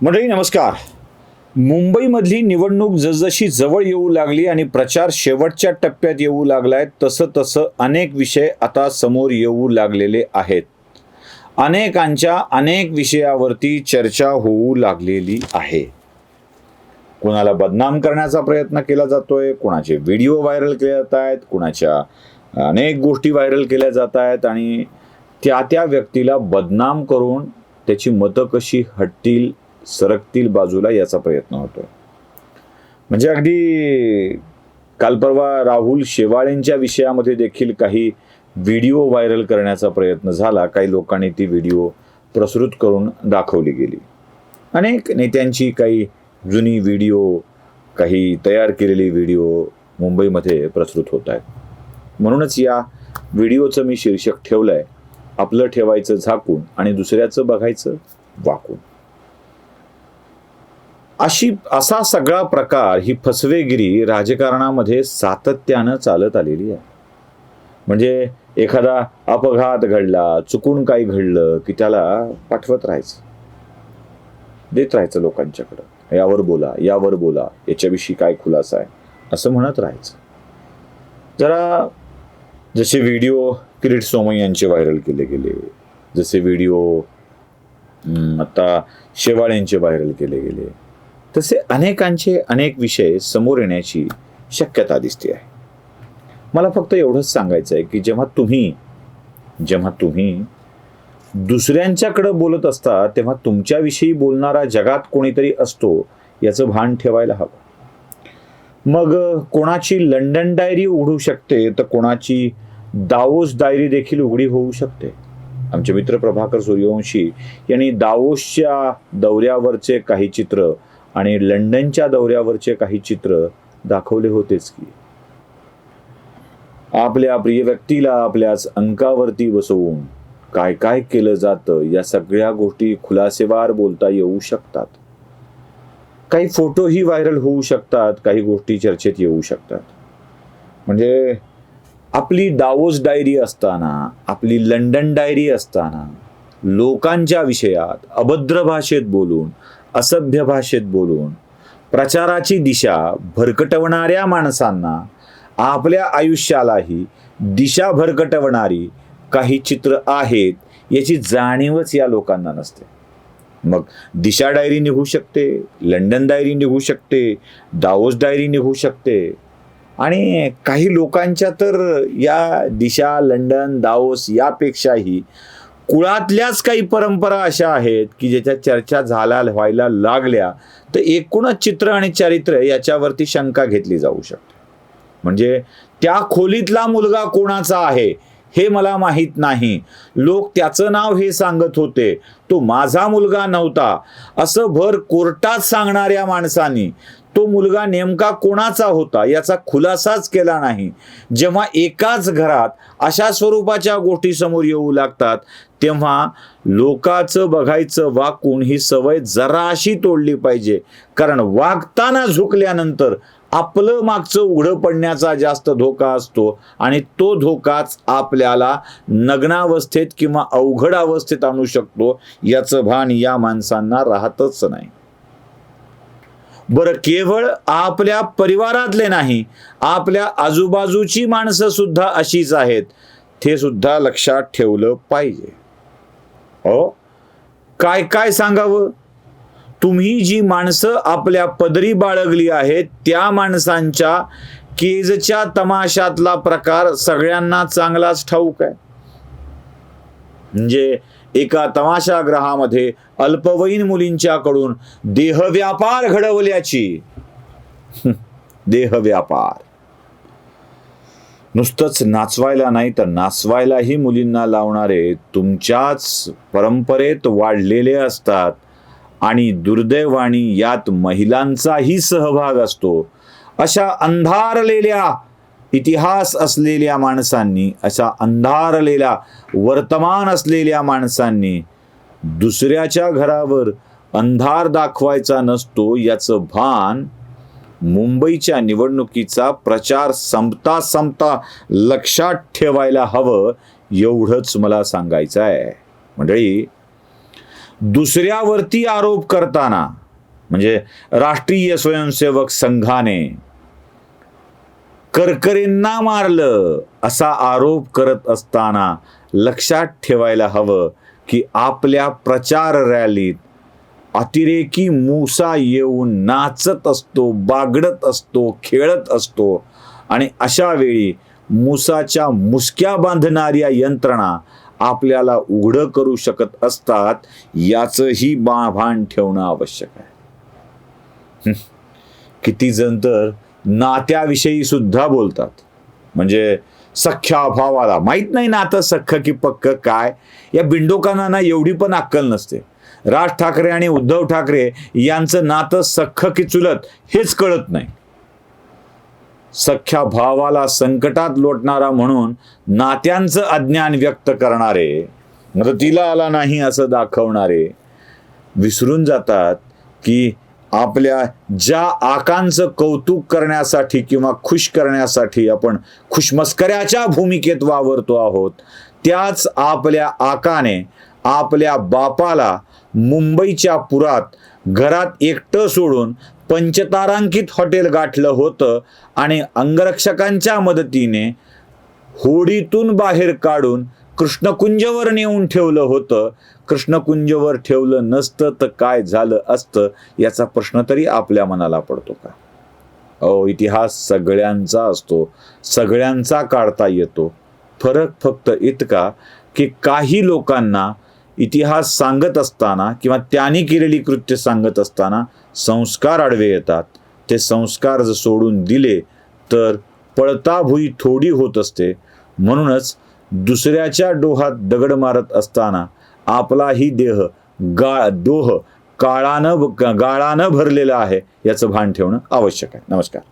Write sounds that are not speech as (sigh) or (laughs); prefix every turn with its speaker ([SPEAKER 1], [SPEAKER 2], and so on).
[SPEAKER 1] मंडळी नमस्कार. मुंबईमधली निवडणूक जसजशी जवळ येऊ लागली आणि प्रचार शेवटच्या टप्प्यात येऊ लागलाय तसं तसं अनेक विषय आता समोर येऊ लागलेले आहेत. अनेकांच्या अनेक विषयावरती चर्चा होऊ लागलेली आहे. कोणाला बदनाम करण्याचा प्रयत्न केला जातोय कोणाचे व्हिडिओ व्हायरल केले जात आहेत कोणाच्या अनेक गोष्टी व्हायरल केल्या जात आहेत आणि त्या त्या व्यक्तीला बदनाम करून त्याची मतं कशी हटतील सरकतील बाजूला याचा प्रयत्न होतोय. म्हणजे अगदी काल परवा राहुल शेवाळेंच्या विषयामध्ये देखील काही व्हिडिओ व्हायरल करण्याचा प्रयत्न झाला. काही लोकांनी ती व्हिडिओ प्रसृत करून दाखवली गेली. अनेक नेत्यांची काही जुनी व्हिडिओ काही तयार केलेली व्हिडिओ मुंबईमध्ये प्रसृत होत आहेत. म्हणूनच या व्हिडिओचं मी शीर्षक ठेवलं आहे आपलं ठेवायचं झाकून आणि दुसऱ्याचं बघायचं वाकून. अशी असा सगळा प्रकार ही फसवेगिरी राजकारणामध्ये सातत्यानं चालत आलेली आहे. म्हणजे एखादा अपघात घडला चुकून काही घडलं की त्याला पाठवत राहायचं. देत राहायचं लोकांच्याकडं. यावर बोला यावर बोला याच्याविषयी काय खुलासा आहे? असं म्हणत राहायचं. जरा जसे व्हिडिओ किरीट सोमय यांचे व्हायरल केले गेले जसे व्हिडिओ आता शेवाळ यांचे व्हायरल केले गेले तसे अनेकांचे अनेक विषय समोर येण्याची शक्यता दिसते आहे. मला फक्त एवढंच सांगायचं आहे की जेव्हा तुम्ही जेव्हा तुम्ही दुसऱ्यांच्याकडं बोलत असता तेव्हा तुमच्याविषयी बोलणारा जगात कोणीतरी असतो याचं भान ठेवायला हवं. मग कोणाची लंडन डायरी उघडू शकते तर कोणाची दावोस डायरी देखील उघडी होऊ शकते. आमचे मित्र प्रभाकर सूर्यवंशी यांनी दावोसच्या दौऱ्यावरचे काही चित्र आणि लंडनच्या दौऱ्यावरचे काही चित्र दाखवले होतेच की. आपल्या प्रिय व्यक्तीला आपल्याच अंकावरती बसवून काय काय केलं जातं या सगळ्या गोष्टी खुलासेवार बोलता येऊ शकतात. काही फोटोही व्हायरल होऊ शकतात काही गोष्टी चर्चेत येऊ शकतात. म्हणजे आपली दावोस डायरी असताना आपली लंडन डायरी असताना लोकांच्या विषयात अभद्र भाषेत बोलून असभ्य भाषेत बोलून प्रचाराची दिशा भरकटवणाऱ्या माणसांना आपल्या आयुष्यालाही दिशा भरकटवणारी काही चित्र आहेत याची जाणीवच या लोकांना नसते. मग दिशा डायरी निघू शकते लंडन डायरी निघू शकते दावोस डायरी निघू शकते आणि काही लोकांच्या तर या दिशा लंडन दावोस यापेक्षाही कुळातल्याच काही परंपरा अशा आहेत की ज्याच्या चर्चा झाल्या व्हायला लागल्या तर एकूणच चित्र आणि चारित्र्य याच्यावरती शंका घेतली जाऊ शकते. म्हणजे त्या खोलीतला मुलगा कोणाचा आहे हे मला माहीत नाही. लोक त्याचं नाव हे सांगत होते तो माझा मुलगा नव्हता. असं भर कोर्टात सांगणाऱ्या माणसांनी तो मुलगा नेमका कोणाचा होता याचा खुलासाच केला नाही. जेव्हा एकाच घरात अशा स्वरूपाच्या गोष्टी समोर येऊ लागतात तेव्हा लोकाचं बघायचं वाकून ही सवय जराशी तोडली पाहिजे. कारण वागताना झुकल्यानंतर आपलं मागचं उघडं पडण्याचा जास्त धोका असतो आणि तो धोकाच आपल्याला नग्नावस्थेत किंवा अवघड अवस्थेत आणू शकतो याचं भान या माणसांना राहतच नाही. बरं केवळ आपल्या परिवारातले नाही आपल्या आजूबाजूची माणसं सुद्धा अशीच आहेत. ते सुद्धा लक्षात ठेवलं पाहिजे. हो काय काय सांगावं? तुम्ही जी माणसं आपल्या पदरी बाळगली आहेत त्या माणसांच्या केजच्या तमाशातला प्रकार सगळ्यांना चांगलाच ठाऊक आहे. म्हणजे एका तमाशागृहामध्ये अल्पवयीन मुलींच्याकडून देहव्यापार घडवल्याची. (laughs) देहव्यापार. नुसतंच नाचवायला नाही तर नाचवायलाही मुलींना लावणारे तुमच्याच परंपरेत वाढलेले असतात आणि दुर्दैवाणी यात महिलांचाही सहभाग असतो. अशा अंधारलेल्या इतिहास असलेल्या माणसांनी अशा अंधारलेल्या वर्तमान असलेल्या माणसांनी दुसऱ्याच्या घरावर अंधार दाखवायचा नसतो याचं भान मुंबईच्या निवडणुकीचा प्रचार संपता संपता लक्षात ठेवायला हवं एवढंच मला सांगायचं आहे. मंडळी दुसऱ्यावरती आरोप करताना म्हणजे राष्ट्रीय स्वयंसेवक संघाने करकरींना मारलं असा आरोप करत असताना लक्षात ठेवायला हवं की आपल्या प्रचार रॅलीत अतिरेकी मुसा येऊन नाचत असतो बागडत असतो खेळत असतो आणि अशा वेळी मुसाच्या मुसक्या बांधणाऱ्या यंत्रणा आपल्याला उघडं करू शकत असतात याचंही बा भान ठेवणं आवश्यक आहे. किती जण तर नात्याविषयी सुद्धा बोलतात. म्हणजे सख्या भावाला माहीत नाही नातं सख्ख की पक्क काय. या बिंडोकांना ना एवढी पण अक्कल नसते. राज ठाकरे आणि उद्धव ठाकरे यांचं नातं सख्ख की चुलत हेच कळत नाही. सख्या भावाला संकटात लोटणारा म्हणून नात्यांचं अज्ञान व्यक्त करणारे मदतीला आला नाही असं दाखवणारे विसरून जातात की आपल्या ज्या आकांचं कौतुक करण्यासाठी किंवा खुश करण्यासाठी आपण खुशमस्कऱ्याच्या भूमिकेत वावरतो आहोत त्याच आपल्या आकाने आपल्या बापाला मुंबईच्या पुरात घरात एकटं सोडून पंचतारांकित हॉटेल गाठलं होतं आणि अंगरक्षकांच्या मदतीने होडीतून बाहेर काढून कृष्णकुंजवर नेऊन ठेवलं होतं. कृष्णकुंजवर ठेवलं नसतं तर काय झालं असतं? याचा प्रश्न तरी आपल्या मनाला पडतो का? अहो इतिहास सगळ्यांचा असतो. सगळ्यांचा काढता येतो. फरक फक्त इतका की काही लोकांना इतिहास सांगत असताना किंवा त्यांनी केलेली कृत्य सांगत असताना संस्कार आडवे येतात. ते संस्कार जर सोडून दिले तर पळताभुई थोडी होत असते. म्हणूनच दुसऱ्याच्या डोहात दगड मारत असताना आपलाही देह गाळ डोह काळानं गाळानं भरलेला आहे याचं भान ठेवणं आवश्यक आहे. नमस्कार.